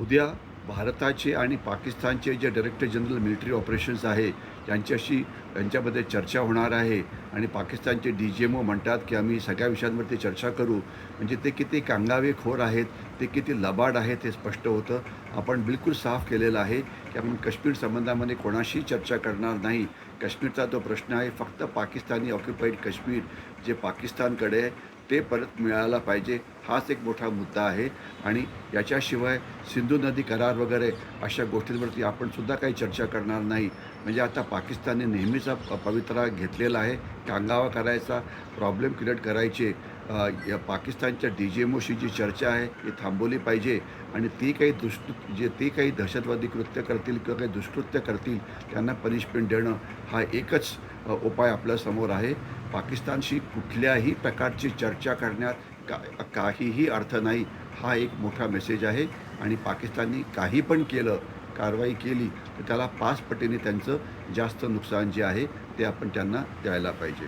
उद्या भारताचे आणि पाकिस्तानचे जे डायरेक्टर जनरल मिलिटरी ऑपरेशन्स आहे त्यांच्याशी यांच्यामध्ये चर्चा होणार आहे. आणि पाकिस्तानचे डी जी एम ओ म्हणतात की आम्ही सगळ्या विषयांवरती चर्चा करू. म्हणजे ते किती कांगावेखोर आहेत ते किती लबाड आहे ते स्पष्ट होतं. आपण बिलकुल साफ केलेलं आहे की आपण काश्मीर संबंधामध्ये कोणाशी चर्चा करणार नाही. काश्मीरचा जो प्रश्न आहे फक्त पाकिस्तानी ऑक्युपाईड काश्मीर जे पाकिस्तानकडे आहे ते परत मिळायला पाहिजे हाच एक मोठा मुद्दा आहे. आणि याच्याशिवाय सिंधू नदी करार वगैरे अशा गोष्टींवरती आपण सुद्धा काही चर्चा करणार नाही. म्हणजे आता पाकिस्तानने नेहमीचा प- पवित्रा घेतलेला आहे. कांगावा करायचा प्रॉब्लेम क्रिएट करायचे. या पाकिस्तानच्या डी जी एमओशी जी चर्चा आहे ती थांबवली पाहिजे. आणि ती काही दुष्ट जे ते काही दहशतवादी कृत्य करतील किंवा काही दुष्कृत्य करतील त्यांना पनिशमेंट देणं हा एकच उपाय आपल्यासमोर आहे. पाकिस्तानशी कुठल्याही प्रकारची चर्चा करण्यात का काहीही अर्थ नाही हा एक मोठा मेसेज आहे. आणि पाकिस्ताननी काही पण केलं कारवाई केली तर त्याला पाच पटीने त्यांचं जास्त नुकसान जे आहे ते आपण त्यांना द्यायला पाहिजे.